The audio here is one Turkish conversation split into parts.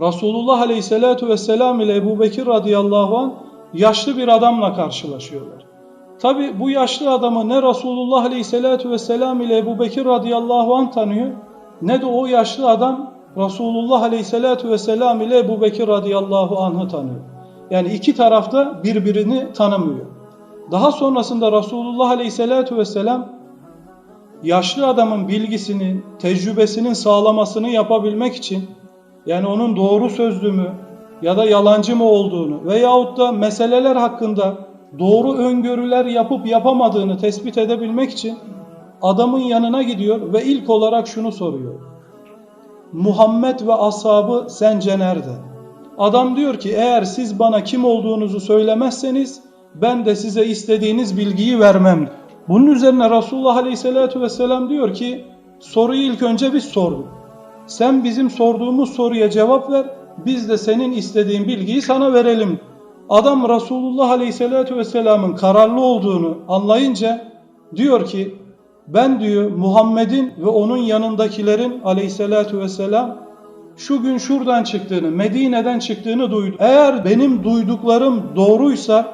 Resulullah Aleyhisselatü Vesselam ile Ebu Bekir radıyallahu an yaşlı bir adamla karşılaşıyorlar. Tabi bu yaşlı adamı ne Resulullah Aleyhisselatü Vesselam ile Ebu Bekir radıyallahu an tanıyor ne de o yaşlı adam Resulullah Aleyhisselatü Vesselam ile Ebu Bekir radıyallahu anh'ı tanıyor. Yani iki tarafta birbirini tanımıyor. Daha sonrasında Resulullah Aleyhisselatü Vesselam yaşlı adamın bilgisini, tecrübesinin sağlamasını yapabilmek için yani onun doğru sözlü mü ya da yalancı mı olduğunu veyahut da meseleler hakkında doğru öngörüler yapıp yapamadığını tespit edebilmek için adamın yanına gidiyor ve ilk olarak şunu soruyor. Muhammed ve ashabı sence nerede? Adam diyor ki eğer siz bana kim olduğunuzu söylemezseniz ben de size istediğiniz bilgiyi vermem. Bunun üzerine Resulullah Aleyhisselatü Vesselam diyor ki soruyu ilk önce biz sorduk. Sen bizim sorduğumuz soruya cevap ver biz de senin istediğin bilgiyi sana verelim. Adam Resulullah Aleyhisselatü Vesselam'ın kararlı olduğunu anlayınca diyor ki ben diyor Muhammed'in ve onun yanındakilerin aleyhissalatü vesselam şu gün şuradan çıktığını, Medine'den çıktığını duydum. Eğer benim duyduklarım doğruysa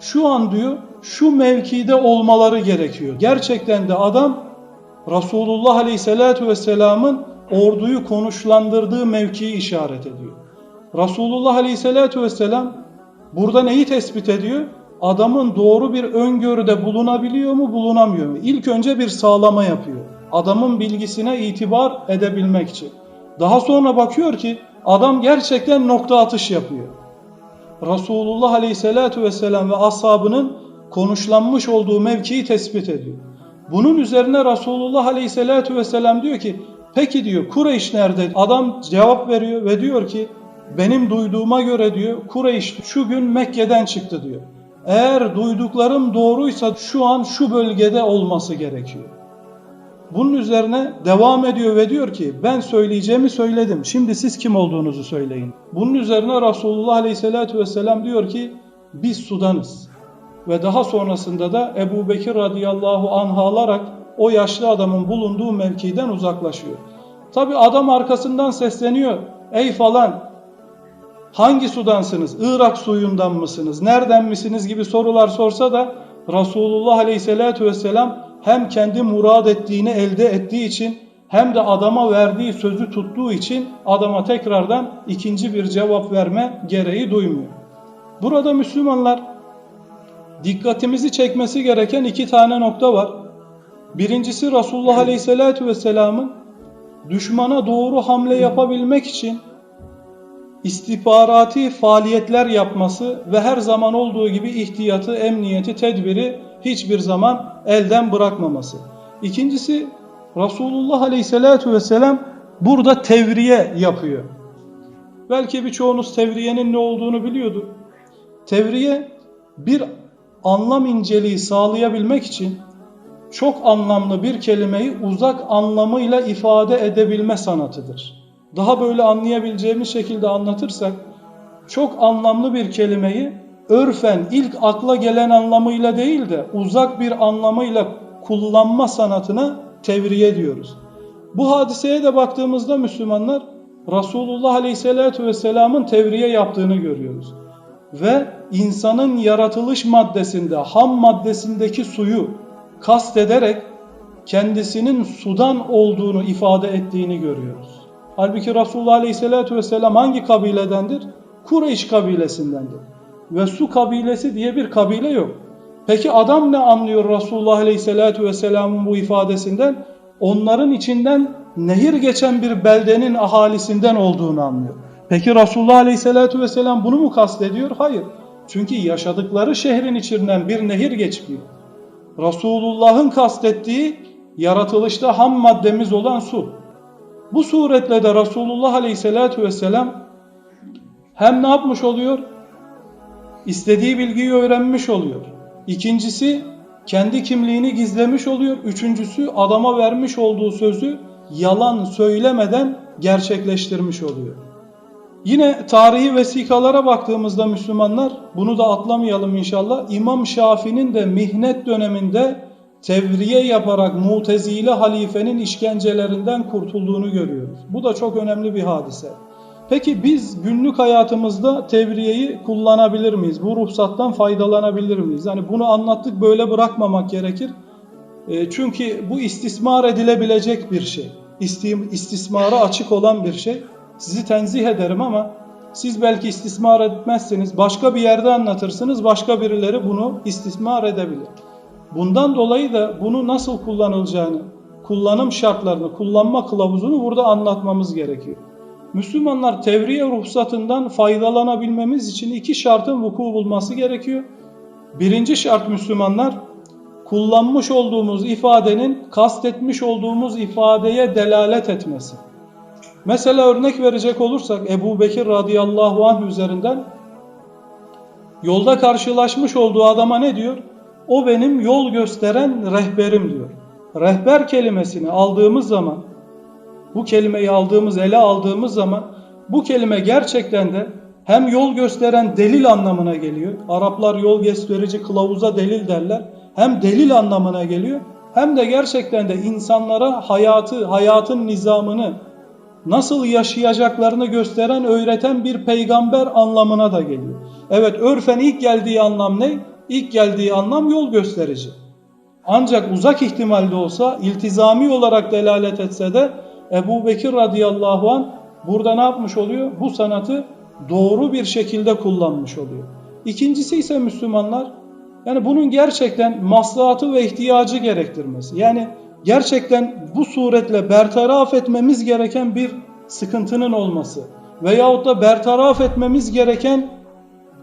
şu an diyor şu mevkide olmaları gerekiyor. Gerçekten de adam Resulullah Aleyhisselatü Vesselam'ın orduyu konuşlandırdığı mevkiyi işaret ediyor. Resulullah Aleyhisselatü Vesselam burada neyi tespit ediyor? Adamın doğru bir öngörüde bulunabiliyor mu bulunamıyor mu? İlk önce bir sağlama yapıyor. Adamın bilgisine itibar edebilmek için. Daha sonra bakıyor ki adam gerçekten nokta atış yapıyor. Resulullah Aleyhisselatü Vesselam ve ashabının konuşlanmış olduğu mevkiyi tespit ediyor. Bunun üzerine Resulullah Aleyhisselatü Vesselam diyor ki peki diyor Kureyş nerede? Adam cevap veriyor ve diyor ki benim duyduğuma göre diyor Kureyş şu gün Mekke'den çıktı diyor. Eğer duyduklarım doğruysa şu an şu bölgede olması gerekiyor. Bunun üzerine devam ediyor ve diyor ki ben söyleyeceğimi söyledim. Şimdi siz kim olduğunuzu söyleyin. Bunun üzerine Resulullah Aleyhisselatü Vesselam diyor ki biz Sudan'ız. Ve daha sonrasında da Ebu Bekir radıyallahu anh alarak o yaşlı adamın bulunduğu mevkiden uzaklaşıyor. Tabi adam arkasından sesleniyor. Ey falan hangi sudansınız? Irak suyundan mısınız? Nereden misiniz gibi sorular sorsa da Resulullah Aleyhisselatü Vesselam hem kendi murad ettiğini elde ettiği için hem de adama verdiği sözü tuttuğu için adama tekrardan ikinci bir cevap verme gereği duymuyor. Burada Müslümanlar dikkatimizi çekmesi gereken iki tane nokta var. Birincisi Resulullah Aleyhisselatü Vesselam'ın düşmana doğru hamle yapabilmek için istihbarati faaliyetler yapması ve her zaman olduğu gibi ihtiyatı, emniyeti, tedbiri hiçbir zaman elden bırakmaması. İkincisi Resulullah Aleyhisselatü Vesselam burada tevriye yapıyor. Belki birçoğunuz tevriyenin ne olduğunu biliyordu. Tevriye bir anlam inceliği sağlayabilmek için çok anlamlı bir kelimeyi uzak anlamıyla ifade edebilme sanatıdır. Daha böyle anlayabileceğimiz şekilde anlatırsak çok anlamlı bir kelimeyi örfen ilk akla gelen anlamıyla değil de uzak bir anlamıyla kullanma sanatına tevriye diyoruz. Bu hadiseye de baktığımızda Müslümanlar Resulullah Aleyhisselatü Vesselam'ın tevriye yaptığını görüyoruz. Ve insanın yaratılış maddesinde, ham maddesindeki suyu kast ederek kendisinin sudan olduğunu ifade ettiğini görüyoruz. Halbuki Resulullah Aleyhisselatü Vesselam hangi kabiledendir? Kureyş kabilesindendir. Ve su kabilesi diye bir kabile yok. Peki adam ne anlıyor Resulullah Aleyhisselatü Vesselam'ın bu ifadesinden? Onların içinden nehir geçen bir beldenin ahalisinden olduğunu anlıyor. Peki Resulullah Aleyhisselatü Vesselam bunu mu kastediyor? Hayır. Çünkü yaşadıkları şehrin içinden bir nehir geçmiyor. Resulullah'ın kastettiği yaratılışta ham maddemiz olan su. Bu suretle de Resulullah Aleyhisselatü Vesselam hem ne yapmış oluyor? İstediği bilgiyi öğrenmiş oluyor. İkincisi kendi kimliğini gizlemiş oluyor. Üçüncüsü adama vermiş olduğu sözü yalan söylemeden gerçekleştirmiş oluyor. Yine tarihi vesikalara baktığımızda Müslümanlar bunu da atlamayalım inşallah. İmam Şafii'nin de mihnet döneminde tevriye yaparak mutezile halifenin işkencelerinden kurtulduğunu görüyoruz. Bu da çok önemli bir hadise. Peki biz günlük hayatımızda tevriyeyi kullanabilir miyiz? Bu ruhsattan faydalanabilir miyiz? Hani bunu anlattık böyle bırakmamak gerekir. E, çünkü bu istismar edilebilecek bir şey. İstim, istismara açık olan bir şey. Sizi tenzih ederim ama siz belki istismar etmezsiniz. Başka bir yerde anlatırsınız. Başka birileri bunu istismar edebilir. Bundan dolayı da bunu nasıl kullanılacağını, kullanım şartlarını, kullanma kılavuzunu burada anlatmamız gerekiyor. Müslümanlar tevriye ruhsatından faydalanabilmemiz için iki şartın vuku bulması gerekiyor. Birinci şart Müslümanlar kullanmış olduğumuz ifadenin kastetmiş olduğumuz ifadeye delalet etmesi. Mesela örnek verecek olursak Ebu Bekir radıyallahu anh üzerinden yolda karşılaşmış olduğu adama ne diyor? O benim yol gösteren rehberim diyor. Rehber kelimesini aldığımız zaman bu kelimeyi aldığımız, ele aldığımız zaman bu kelime gerçekten de hem yol gösteren delil anlamına geliyor. Araplar yol gösterici kılavuza delil derler. Hem delil anlamına geliyor hem de gerçekten de insanlara hayatı, hayatın nizamını nasıl yaşayacaklarını gösteren, öğreten bir peygamber anlamına da geliyor. Evet örfen ilk geldiği anlam ne? İlk geldiği anlam yol gösterici. Ancak uzak ihtimalde olsa iltizami olarak delalet etse de Ebu Bekir radıyallahu an burada ne yapmış oluyor? Bu sanatı doğru bir şekilde kullanmış oluyor. İkincisi ise Müslümanlar yani bunun gerçekten maslahatı ve ihtiyacı gerektirmesi. Yani gerçekten bu suretle bertaraf etmemiz gereken bir sıkıntının olması veyahut da bertaraf etmemiz gereken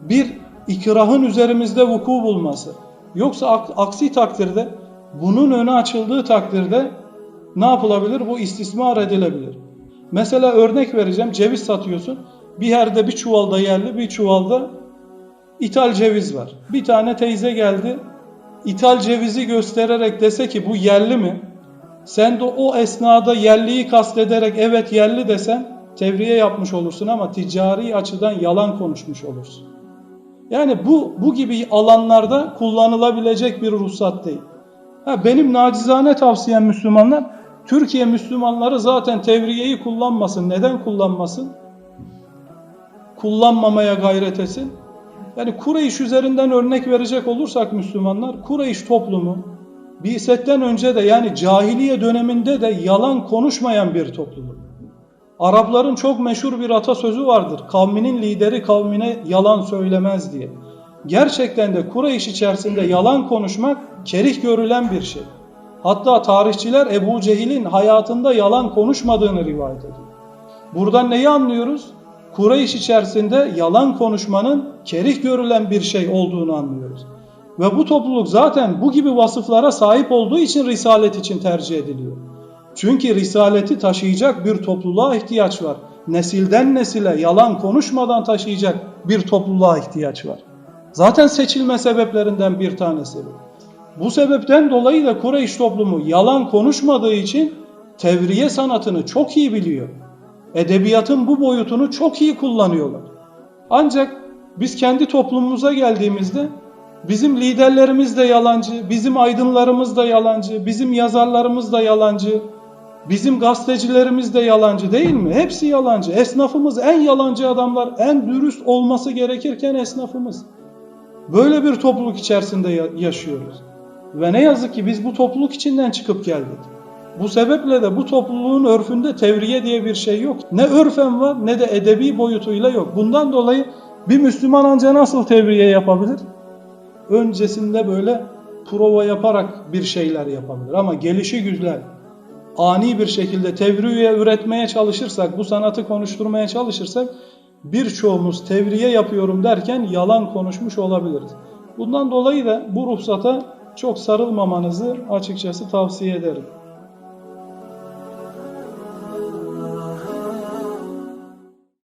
bir ikrahın üzerimizde vuku bulması. Yoksa aksi takdirde bunun önü açıldığı takdirde ne yapılabilir? Bu istismar edilebilir. Mesela örnek vereceğim. Ceviz satıyorsun. Bir yerde bir çuvalda yerli, bir çuvalda ithal ceviz var. Bir tane teyze geldi. İthal cevizi göstererek dese ki bu yerli mi? Sen de o esnada yerliyi kastederek evet yerli desen tevriye yapmış olursun ama ticari açıdan yalan konuşmuş olursun. Yani bu bu gibi alanlarda kullanılabilecek bir ruhsat değil. Ha, benim nacizane tavsiyem Müslümanlar Türkiye Müslümanları zaten tevriyeyi kullanmasın. Neden kullanmasın? Kullanmamaya gayret etsin. Yani Kureyş üzerinden örnek verecek olursak Müslümanlar, Kureyş toplumu Bi'setten önce de yani cahiliye döneminde de yalan konuşmayan bir topluluk. Arapların çok meşhur bir atasözü vardır. Kavminin lideri kavmine yalan söylemez diye. Gerçekten de Kureyş içerisinde yalan konuşmak kerih görülen bir şey. Hatta tarihçiler Ebu Cehil'in hayatında yalan konuşmadığını rivayet ediyor. Buradan neyi anlıyoruz? Kureyş içerisinde yalan konuşmanın kerih görülen bir şey olduğunu anlıyoruz. Ve bu topluluk zaten bu gibi vasıflara sahip olduğu için risalet için tercih ediliyor. Çünkü risaleti taşıyacak bir topluluğa ihtiyaç var. Nesilden nesile yalan konuşmadan taşıyacak bir topluluğa ihtiyaç var. Zaten seçilme sebeplerinden bir tanesi bu. Bu sebepten dolayı da Kureyş toplumu yalan konuşmadığı için tevriye sanatını çok iyi biliyor. Edebiyatın bu boyutunu çok iyi kullanıyorlar. Ancak biz kendi toplumumuza geldiğimizde bizim liderlerimiz de yalancı, bizim aydınlarımız da yalancı, bizim yazarlarımız da yalancı, bizim gazetecilerimiz de yalancı değil mi? Hepsi yalancı. Esnafımız en yalancı adamlar, en dürüst olması gerekirken esnafımız. Böyle bir topluluk içerisinde yaşıyoruz. Ve ne yazık ki biz bu topluluk içinden çıkıp geldik. Bu sebeple de bu topluluğun örfünde tevriye diye bir şey yok. Ne örfen var ne de edebi boyutuyla yok. Bundan dolayı bir Müslüman anca nasıl tevriye yapabilir? Öncesinde böyle prova yaparak bir şeyler yapabilir. Ama gelişi güzel, ani bir şekilde tevriye üretmeye çalışırsak, bu sanatı konuşturmaya çalışırsak birçoğumuz tevriye yapıyorum derken yalan konuşmuş olabiliriz. Bundan dolayı da bu ruhsata çok sarılmamanızı açıkçası tavsiye ederim.